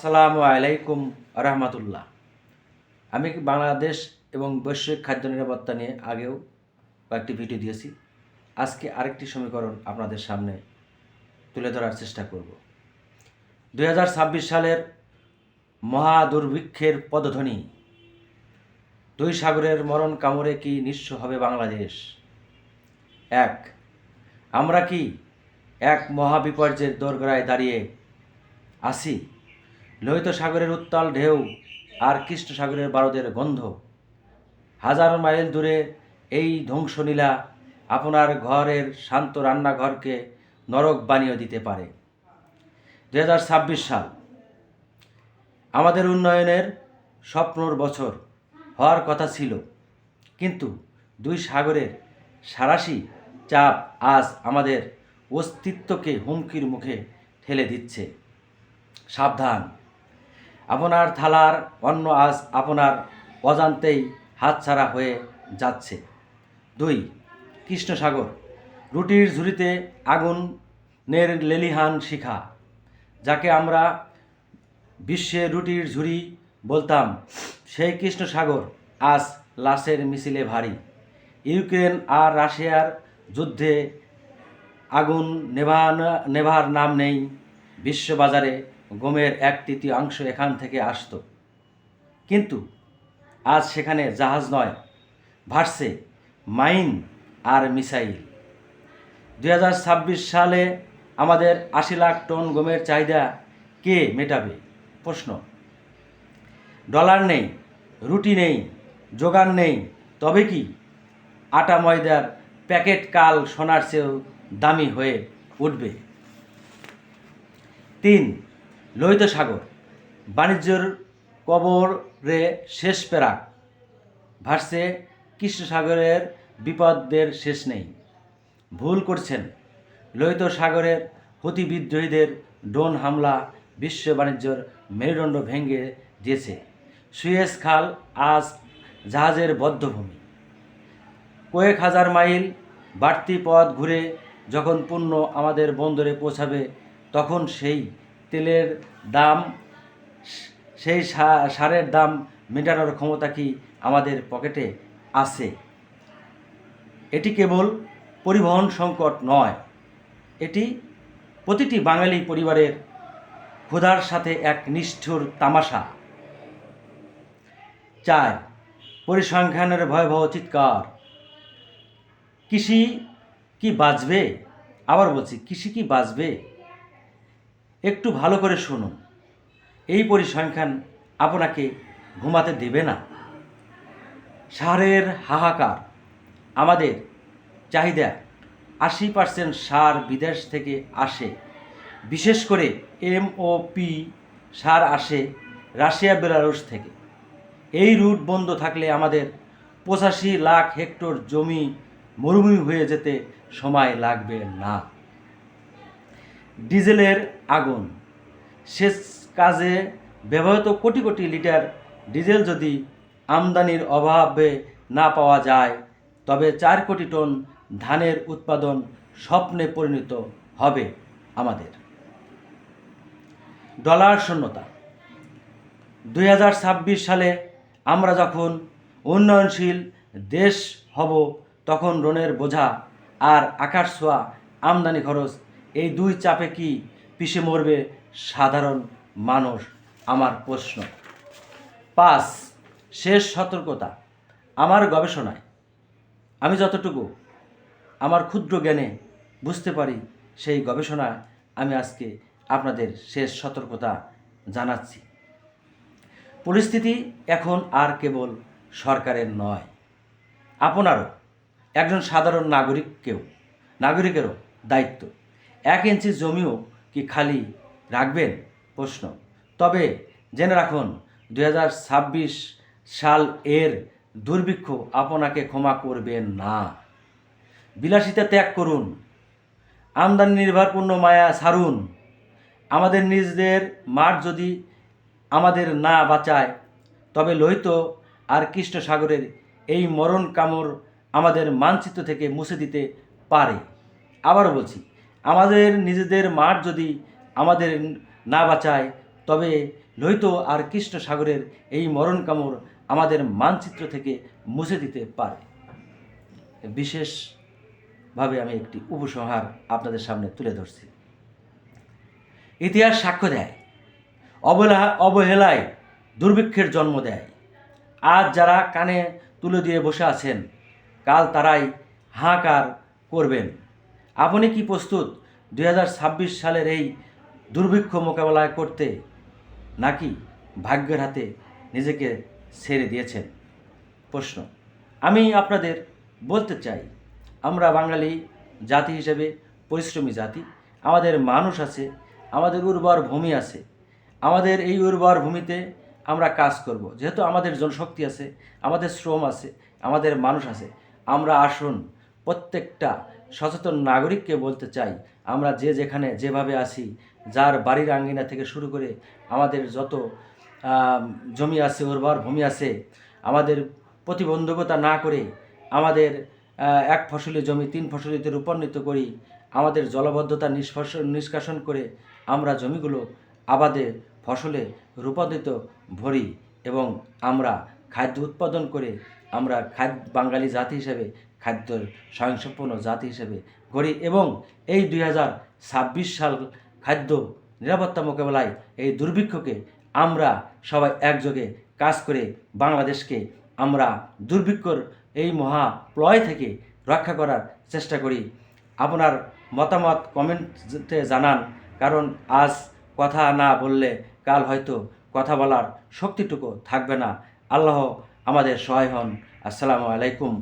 আসসালামু আলাইকুম রহমতুল্লাহ। আমি বাংলাদেশ এবং বৈশ্বিক খাদ্য নিরাপত্তা নিয়ে আগেও কয়েকটি ভিডিও দিয়েছি। আজকে আরেকটি সমীকরণ আপনাদের সামনে তুলে ধরার চেষ্টা করব। দুই হাজার ছাব্বিশ সালের মহা দুর্ভিক্ষের পদধ্বনি, দুই সাগরের মরণ কামড়ে কি নিঃস্ব হবে বাংলাদেশ? এক, আমরা কি এক মহাবিপর্যয়ের দোরগোড়ায় দাঁড়িয়ে আসি লোহিত সাগরের উত্তাল ঢেউ আর কৃষ্ণ সাগরের বারদের গন্ধ। হাজার মাইল দূরে এই ধ্বংসলীলা আপনার ঘরের শান্ত রান্নাঘরকে নরক বানিয়ে দিতে পারে। দু হাজার ছাব্বিশ সাল। আমাদের উন্নয়নের স্বপ্নর বছর হওয়ার কথা ছিল। কিন্তু দুই সাগরের সারাশি চাপ আজ আমাদের অস্তিত্বকে হুমকির মুখে ঠেলে দিচ্ছে। সাবধান। আপনার থালার অন্ন আজ আপনার অজান্তেই হাতছাড়া হয়ে যাচ্ছে। দুই, কৃষ্ণসাগর, রুটির ঝুড়িতে আগুনের লেলিহান শিখা, যাকে আমরা বিশ্বে রুটির ঝুড়ি বলতাম, সেই কৃষ্ণসাগর আজ লাশের মিছিলে ভারী। ইউক্রেন আর রাশিয়ার যুদ্ধে আগুন নেভান, নেভার নাম নেই। বিশ্ববাজারে গমের এক তৃতীয়াংশ এখান থেকে আসতো। কিন্তু আজ সেখানে জাহাজ নয়, ভাসছে মাইন আর মিসাইল। দু হাজার ছাব্বিশ সালে আমাদের আশি লাখ টন গমের চাহিদা কে মেটাবে? প্রশ্ন। ডলার নেই, রুটি নেই, যোগান নেই, তবে কি আটা ময়দার প্যাকেট কাল সোনার চেয়েও দামি হয়ে উঠবে? তিন লোহিত সাগর। বাণিজ্যর কবরে শেষ পেরাক ভাসছে কৃষ্ণ সাগরের বিপদের শেষ নেই। ভুল করছেন। লোহিত সাগরের হতি বিদ্রোহীদের ড্রোন হামলা বিশ্ব বাণিজ্যর মেরুদণ্ড ভেঙে দিয়েছে। সুয়েজ খাল আজ জাহাজের বদ্ধভূমি। কয়েক হাজার মাইল বাড়তি পথ ঘুরে যখন পণ্য আমাদের বন্দরে পৌঁছাবে, তখন সেই তেলের দাম, সেই সারের দাম মেটানোর ক্ষমতা কি আমাদের পকেটে আছে? এটি কেবল পরিবহন সংকট নয়, এটি প্রতিটি বাঙালি পরিবারের ক্ষুধার সাথে এক নিষ্ঠুর তামাশা। চার, পরিসংখ্যানের ভয়াবহ চিৎকার। কৃষি কি বাঁচবে? আবার বলছি, কৃষি কি বাঁচবে? একটু ভালো করে শুনুন। এই পরিসংখ্যান আপনাকে ঘুমাতে দেবে না। সারের হাহাকার, আমাদের চাহিদা আশি পার্সেন্ট সার বিদেশ থেকে আসে। বিশেষ করে এমওপি সার আসে রাশিয়া, বেলারুশ থেকে। এই রুট বন্ধ থাকলে আমাদের পঁচাশি লাখ হেক্টর জমি মরুভূমি হয়ে যেতে সময় লাগবে না। ডিজেলের আগুন। সেচ কাজে ব্যবহৃত কোটি কোটি লিটার ডিজেল যদি আমদানির অভাবে না পাওয়া যায়, তবে চার কোটি টন ধানের উৎপাদন স্বপ্নে পরিণত হবে আমাদের। ডলার শূন্যতা। দু হাজার ছাব্বিশ সালে আমরা যখন উন্নয়নশীল দেশ হব, তখন ঋণের বোঝা আর আকাশ ছোঁয়া আমদানি খরচ এই দুই চাপে কি পিষে মরবে সাধারণ মানুষ? আমার প্রশ্ন। পাঁচ, শেষ সতর্কতা। আমার গবেষণায় আমি যতটুকু আমার ক্ষুদ্র জ্ঞানে বুঝতে পারি, সেই গবেষণা আমি আজকে আপনাদের শেষ সতর্কতা জানাচ্ছি। পরিস্থিতি এখন আর কেবল সরকারের নয়। আপনারও একজন সাধারণ নাগরিককেও নাগরিকেরও দায়িত্ব। এক ইঞ্চি জমিও কি খালি রাখবেন? প্রশ্ন। তবে জেনে রাখুন দু হাজার ছাব্বিশ সাল এর দুর্ভিক্ষ আপনাকে ক্ষমা করবেন না। বিলাসিতা ত্যাগ করুন। আমদানি নির্ভরপূর্ণ মায়া সারুন। আমাদের নিজেদের মাঠ যদি আমাদের না বাঁচায়, তবে লোহিত আর কৃষ্ণ সাগরের এই মরণ কামড় আমাদের মানচিত্র থেকে মুছে দিতে পারে। আবারও বলছি আমাদের নিজেদের মাঠ যদি আমাদের না বাঁচায়, তবে লোহিত আর কৃষ্ণ সাগরের এই মরণ কামড় আমাদের মানচিত্র থেকে মুছে দিতে পারে। বিশেষভাবে আমি একটি উপসংহার আপনাদের সামনে তুলে ধরছি। ইতিহাস সাক্ষ্য দেয় অবহেলা অবহেলায় দুর্ভিক্ষের জন্ম দেয়। আজ যারা কানে তুলে দিয়ে বসে আছেন, কাল তারাই হাহাকার করবেন। আপনি কি প্রস্তুত? দু হাজার ছাব্বিশ সালের এই দুর্ভিক্ষ মোকাবেলায় করতে নাকি ভাগ্যের হাতে নিজেকে ছেড়ে দিয়েছেন? প্রশ্ন। আমি আপনাদের বলতে চাই, আমরা বাঙালি জাতি হিসেবে, পরিশ্রমী জাতি, আমাদের মানুষ আছে, আমাদের উর্বর ভূমি আছে, আমাদের এই উর্বর ভূমিতে আমরা কাজ করব। যেহেতু আমাদের জনশক্তি আছে, আমাদের শ্রম আছে, আমাদের মানুষ আছে, আমরা আসুন প্রত্যেকটা সচেতন নাগরিককে বলতে চাই, আমরা যে যেখানে যেভাবে আছি, যার বাড়ির আঙ্গিনা থেকে শুরু করে আমাদের যত জমি আছে, উর্বর ভূমি আছে, আমাদের প্রতিবন্ধকতা না করে আমাদের এক ফসলি জমি তিন ফসলিতে রূপান্বিত করি, আমাদের জলবদ্ধতা নিষ্ফস, নিষ্কাশন করে আমরা জমিগুলো আবাদে ফসলে রূপান্তরিত ভরি এবং আমরা খাদ্য উৎপাদন করে আমরা খাদ্য বাঙালি জাতি হিসেবে খাদ্যের স্বয়ংসম্পন্ন জাতি হিসেবে গড়ি এবং এই দুই হাজার ছাব্বিশ সাল খাদ্য নিরাপত্তা মোকাবেলায় এই দুর্ভিক্ষকে আমরা সবাই একযোগে কাজ করে বাংলাদেশকে আমরা দুর্ভিক্ষর এই মহা প্লয় থেকে রক্ষা করার চেষ্টা করি। আপনার মতামত কমেন্টে জানান, কারণ আজ কথা না বললে কাল হয়তো কথা বলার শক্তিটুকু থাকবে না। আল্লাহ আমাদের সহায় হন। আসসালামু আলাইকুম।